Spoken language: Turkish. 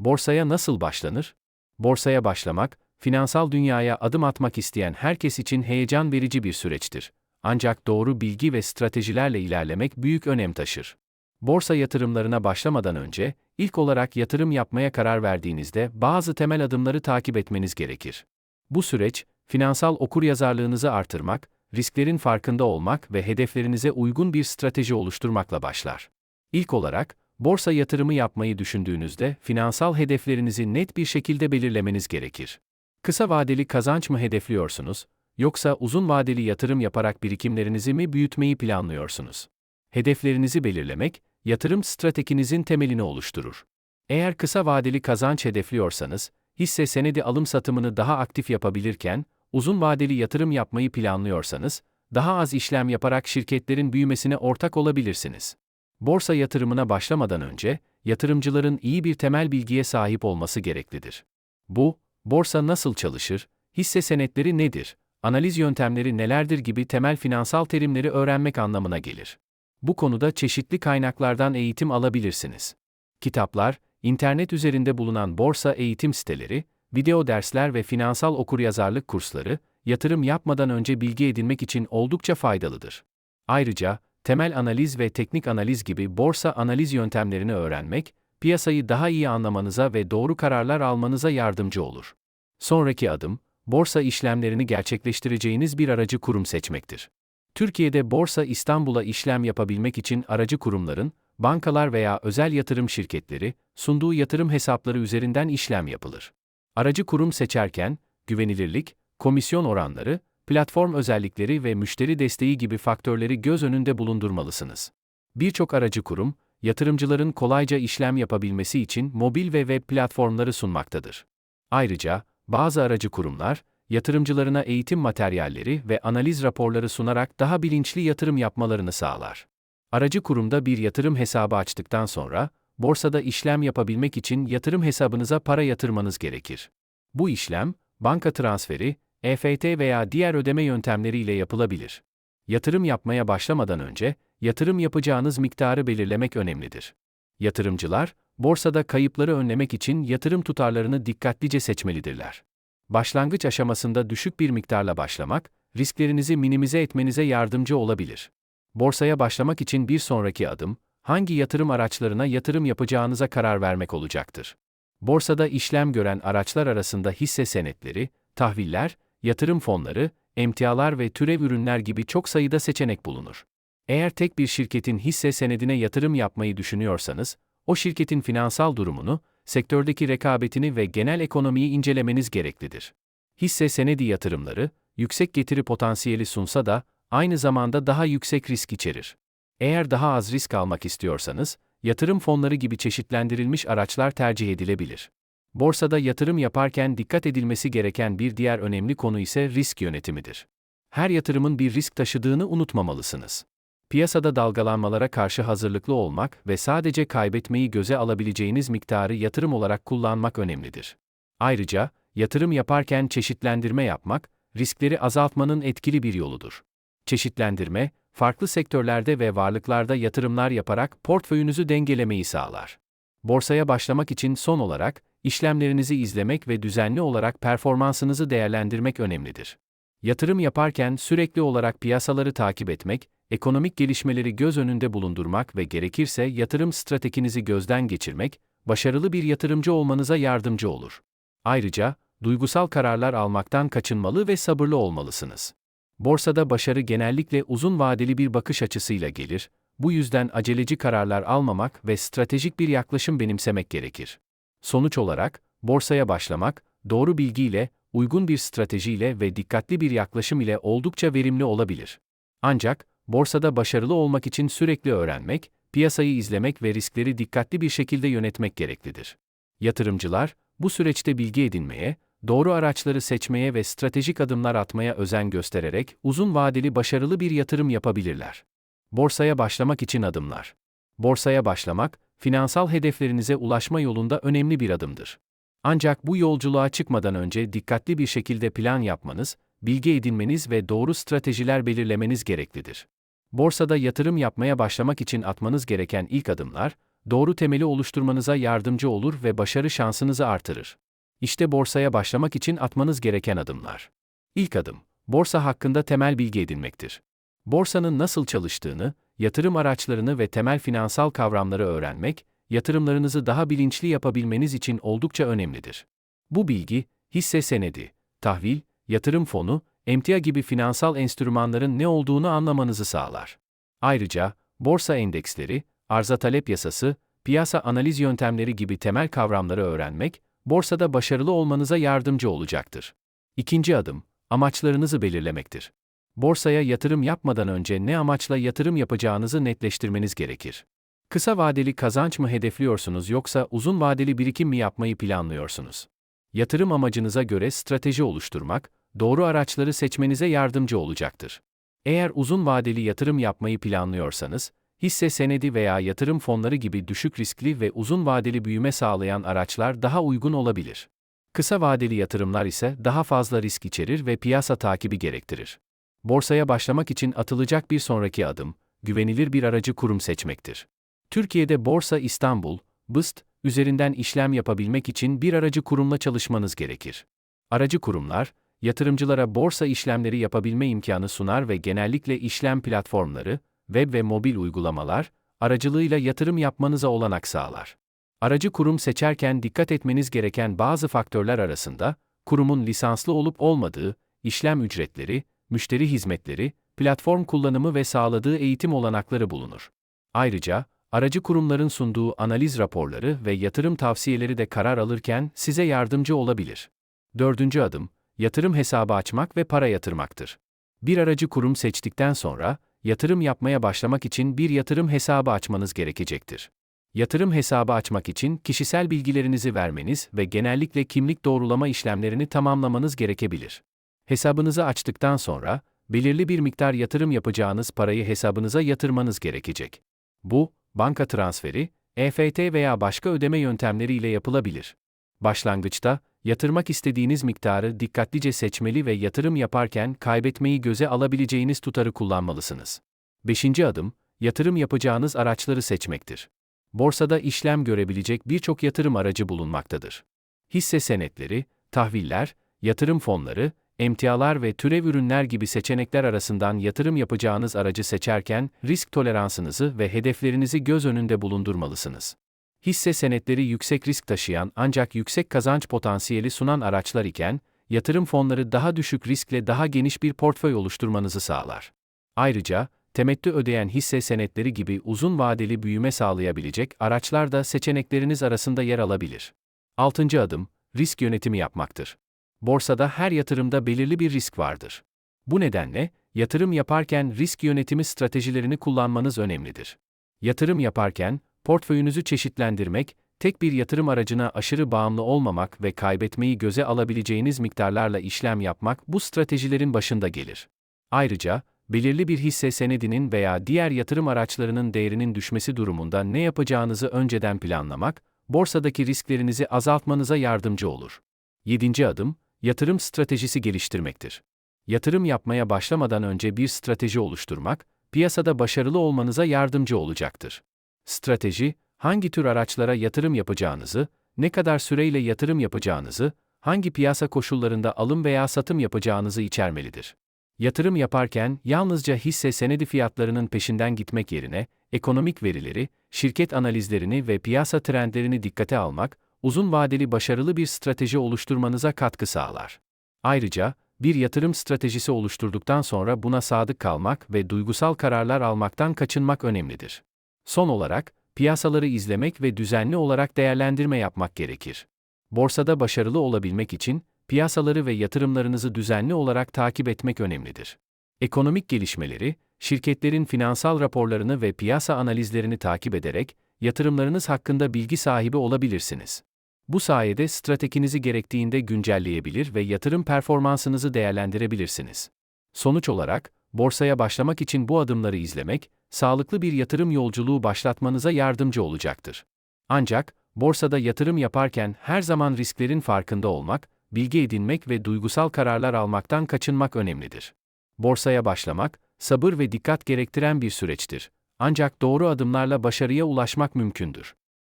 Borsaya nasıl başlanır? Borsaya başlamak, finansal dünyaya adım atmak isteyen herkes için heyecan verici bir süreçtir. Ancak doğru bilgi ve stratejilerle ilerlemek büyük önem taşır. Borsa yatırımlarına başlamadan önce, ilk olarak yatırım yapmaya karar verdiğinizde bazı temel adımları takip etmeniz gerekir. Bu süreç, finansal okuryazarlığınızı artırmak, risklerin farkında olmak ve hedeflerinize uygun bir strateji oluşturmakla başlar. İlk olarak, borsa yatırımı yapmayı düşündüğünüzde finansal hedeflerinizi net bir şekilde belirlemeniz gerekir. Kısa vadeli kazanç mı hedefliyorsunuz, yoksa uzun vadeli yatırım yaparak birikimlerinizi mi büyütmeyi planlıyorsunuz? Hedeflerinizi belirlemek, yatırım stratejinizin temelini oluşturur. Eğer kısa vadeli kazanç hedefliyorsanız, hisse senedi alım satımını daha aktif yapabilirken, uzun vadeli yatırım yapmayı planlıyorsanız, daha az işlem yaparak şirketlerin büyümesine ortak olabilirsiniz. Borsa yatırımına başlamadan önce, yatırımcıların iyi bir temel bilgiye sahip olması gereklidir. Bu, borsa nasıl çalışır, hisse senetleri nedir, analiz yöntemleri nelerdir gibi temel finansal terimleri öğrenmek anlamına gelir. Bu konuda çeşitli kaynaklardan eğitim alabilirsiniz. Kitaplar, internet üzerinde bulunan borsa eğitim siteleri, video dersler ve finansal okuryazarlık kursları, yatırım yapmadan önce bilgi edinmek için oldukça faydalıdır. Ayrıca, temel analiz ve teknik analiz gibi borsa analiz yöntemlerini öğrenmek, piyasayı daha iyi anlamanıza ve doğru kararlar almanıza yardımcı olur. Sonraki adım, borsa işlemlerini gerçekleştireceğiniz bir aracı kurum seçmektir. Türkiye'de Borsa İstanbul'a işlem yapabilmek için aracı kurumların, bankalar veya özel yatırım şirketleri, sunduğu yatırım hesapları üzerinden işlem yapılır. Aracı kurum seçerken, güvenilirlik, komisyon oranları, platform özellikleri ve müşteri desteği gibi faktörleri göz önünde bulundurmalısınız. Birçok aracı kurum, yatırımcıların kolayca işlem yapabilmesi için mobil ve web platformları sunmaktadır. Ayrıca, bazı aracı kurumlar, yatırımcılarına eğitim materyalleri ve analiz raporları sunarak daha bilinçli yatırım yapmalarını sağlar. Aracı kurumda bir yatırım hesabı açtıktan sonra, borsada işlem yapabilmek için yatırım hesabınıza para yatırmanız gerekir. Bu işlem, banka transferi, EFT veya diğer ödeme yöntemleriyle yapılabilir. Yatırım yapmaya başlamadan önce, yatırım yapacağınız miktarı belirlemek önemlidir. Yatırımcılar, borsada kayıpları önlemek için yatırım tutarlarını dikkatlice seçmelidirler. Başlangıç aşamasında düşük bir miktarla başlamak, risklerinizi minimize etmenize yardımcı olabilir. Borsaya başlamak için bir sonraki adım, hangi yatırım araçlarına yatırım yapacağınıza karar vermek olacaktır. Borsada işlem gören araçlar arasında hisse senetleri, tahviller, yatırım fonları, emtialar ve türev ürünler gibi çok sayıda seçenek bulunur. Eğer tek bir şirketin hisse senedine yatırım yapmayı düşünüyorsanız, o şirketin finansal durumunu, sektördeki rekabetini ve genel ekonomiyi incelemeniz gereklidir. Hisse senedi yatırımları, yüksek getiri potansiyeli sunsa da, aynı zamanda daha yüksek risk içerir. Eğer daha az risk almak istiyorsanız, yatırım fonları gibi çeşitlendirilmiş araçlar tercih edilebilir. Borsada yatırım yaparken dikkat edilmesi gereken bir diğer önemli konu ise risk yönetimidir. Her yatırımın bir risk taşıdığını unutmamalısınız. Piyasada dalgalanmalara karşı hazırlıklı olmak ve sadece kaybetmeyi göze alabileceğiniz miktarı yatırım olarak kullanmak önemlidir. Ayrıca, yatırım yaparken çeşitlendirme yapmak, riskleri azaltmanın etkili bir yoludur. Çeşitlendirme, farklı sektörlerde ve varlıklarda yatırımlar yaparak portföyünüzü dengelemeyi sağlar. Borsaya başlamak için son olarak, işlemlerinizi izlemek ve düzenli olarak performansınızı değerlendirmek önemlidir. Yatırım yaparken sürekli olarak piyasaları takip etmek, ekonomik gelişmeleri göz önünde bulundurmak ve gerekirse yatırım stratejinizi gözden geçirmek, başarılı bir yatırımcı olmanıza yardımcı olur. Ayrıca, duygusal kararlar almaktan kaçınmalı ve sabırlı olmalısınız. Borsada başarı genellikle uzun vadeli bir bakış açısıyla gelir, bu yüzden aceleci kararlar almamak ve stratejik bir yaklaşım benimsemek gerekir. Sonuç olarak, borsaya başlamak, doğru bilgiyle, uygun bir stratejiyle ve dikkatli bir yaklaşım ile oldukça verimli olabilir. Ancak, borsada başarılı olmak için sürekli öğrenmek, piyasayı izlemek ve riskleri dikkatli bir şekilde yönetmek gereklidir. Yatırımcılar, bu süreçte bilgi edinmeye, doğru araçları seçmeye ve stratejik adımlar atmaya özen göstererek uzun vadeli başarılı bir yatırım yapabilirler. Borsaya başlamak için adımlar. Borsaya başlamak, finansal hedeflerinize ulaşma yolunda önemli bir adımdır. Ancak bu yolculuğa çıkmadan önce dikkatli bir şekilde plan yapmanız, bilgi edinmeniz ve doğru stratejiler belirlemeniz gereklidir. Borsada yatırım yapmaya başlamak için atmanız gereken ilk adımlar, doğru temeli oluşturmanıza yardımcı olur ve başarı şansınızı artırır. İşte borsaya başlamak için atmanız gereken adımlar. İlk adım, borsa hakkında temel bilgi edinmektir. Borsanın nasıl çalıştığını, yatırım araçlarını ve temel finansal kavramları öğrenmek, yatırımlarınızı daha bilinçli yapabilmeniz için oldukça önemlidir. Bu bilgi, hisse senedi, tahvil, yatırım fonu, emtia gibi finansal enstrümanların ne olduğunu anlamanızı sağlar. Ayrıca, borsa endeksleri, arza talep yasası, piyasa analiz yöntemleri gibi temel kavramları öğrenmek, borsada başarılı olmanıza yardımcı olacaktır. İkinci adım, amaçlarınızı belirlemektir. Borsaya yatırım yapmadan önce ne amaçla yatırım yapacağınızı netleştirmeniz gerekir. Kısa vadeli kazanç mı hedefliyorsunuz yoksa uzun vadeli birikim mi yapmayı planlıyorsunuz? Yatırım amacınıza göre strateji oluşturmak, doğru araçları seçmenize yardımcı olacaktır. Eğer uzun vadeli yatırım yapmayı planlıyorsanız, hisse senedi veya yatırım fonları gibi düşük riskli ve uzun vadeli büyüme sağlayan araçlar daha uygun olabilir. Kısa vadeli yatırımlar ise daha fazla risk içerir ve piyasa takibi gerektirir. Borsaya başlamak için atılacak bir sonraki adım, güvenilir bir aracı kurum seçmektir. Türkiye'de Borsa İstanbul, BIST, üzerinden işlem yapabilmek için bir aracı kurumla çalışmanız gerekir. Aracı kurumlar, yatırımcılara borsa işlemleri yapabilme imkanı sunar ve genellikle işlem platformları, web ve mobil uygulamalar, aracılığıyla yatırım yapmanıza olanak sağlar. Aracı kurum seçerken dikkat etmeniz gereken bazı faktörler arasında, kurumun lisanslı olup olmadığı, işlem ücretleri, müşteri hizmetleri, platform kullanımı ve sağladığı eğitim olanakları bulunur. Ayrıca, aracı kurumların sunduğu analiz raporları ve yatırım tavsiyeleri de karar alırken size yardımcı olabilir. Dördüncü adım, yatırım hesabı açmak ve para yatırmaktır. Bir aracı kurum seçtikten sonra, yatırım yapmaya başlamak için bir yatırım hesabı açmanız gerekecektir. Yatırım hesabı açmak için kişisel bilgilerinizi vermeniz ve genellikle kimlik doğrulama işlemlerini tamamlamanız gerekebilir. Hesabınızı açtıktan sonra, belirli bir miktar yatırım yapacağınız parayı hesabınıza yatırmanız gerekecek. Bu, banka transferi, EFT veya başka ödeme yöntemleriyle yapılabilir. Başlangıçta, yatırmak istediğiniz miktarı dikkatlice seçmeli ve yatırım yaparken kaybetmeyi göze alabileceğiniz tutarı kullanmalısınız. Beşinci adım, yatırım yapacağınız araçları seçmektir. Borsada işlem görebilecek birçok yatırım aracı bulunmaktadır. Hisse senetleri, tahviller, yatırım fonları, emtialar ve türev ürünler gibi seçenekler arasından yatırım yapacağınız aracı seçerken risk toleransınızı ve hedeflerinizi göz önünde bulundurmalısınız. Hisse senetleri yüksek risk taşıyan ancak yüksek kazanç potansiyeli sunan araçlar iken, yatırım fonları daha düşük riskle daha geniş bir portföy oluşturmanızı sağlar. Ayrıca, temettü ödeyen hisse senetleri gibi uzun vadeli büyüme sağlayabilecek araçlar da seçenekleriniz arasında yer alabilir. 6. adım, risk yönetimi yapmaktır. Borsada her yatırımda belirli bir risk vardır. Bu nedenle, yatırım yaparken risk yönetimi stratejilerini kullanmanız önemlidir. Yatırım yaparken, portföyünüzü çeşitlendirmek, tek bir yatırım aracına aşırı bağımlı olmamak ve kaybetmeyi göze alabileceğiniz miktarlarla işlem yapmak bu stratejilerin başında gelir. Ayrıca, belirli bir hisse senedinin veya diğer yatırım araçlarının değerinin düşmesi durumunda ne yapacağınızı önceden planlamak, borsadaki risklerinizi azaltmanıza yardımcı olur. 7. adım, yatırım stratejisi geliştirmektir. Yatırım yapmaya başlamadan önce bir strateji oluşturmak, piyasada başarılı olmanıza yardımcı olacaktır. Strateji, hangi tür araçlara yatırım yapacağınızı, ne kadar süreyle yatırım yapacağınızı, hangi piyasa koşullarında alım veya satım yapacağınızı içermelidir. Yatırım yaparken yalnızca hisse senedi fiyatlarının peşinden gitmek yerine, ekonomik verileri, şirket analizlerini ve piyasa trendlerini dikkate almak, uzun vadeli başarılı bir strateji oluşturmanıza katkı sağlar. Ayrıca, bir yatırım stratejisi oluşturduktan sonra buna sadık kalmak ve duygusal kararlar almaktan kaçınmak önemlidir. Son olarak, piyasaları izlemek ve düzenli olarak değerlendirme yapmak gerekir. Borsada başarılı olabilmek için, piyasaları ve yatırımlarınızı düzenli olarak takip etmek önemlidir. Ekonomik gelişmeleri, şirketlerin finansal raporlarını ve piyasa analizlerini takip ederek, yatırımlarınız hakkında bilgi sahibi olabilirsiniz. Bu sayede stratejinizi gerektiğinde güncelleyebilir ve yatırım performansınızı değerlendirebilirsiniz. Sonuç olarak, borsaya başlamak için bu adımları izlemek, sağlıklı bir yatırım yolculuğu başlatmanıza yardımcı olacaktır. Ancak, borsada yatırım yaparken her zaman risklerin farkında olmak, bilgi edinmek ve duygusal kararlar almaktan kaçınmak önemlidir. Borsaya başlamak, sabır ve dikkat gerektiren bir süreçtir. Ancak doğru adımlarla başarıya ulaşmak mümkündür.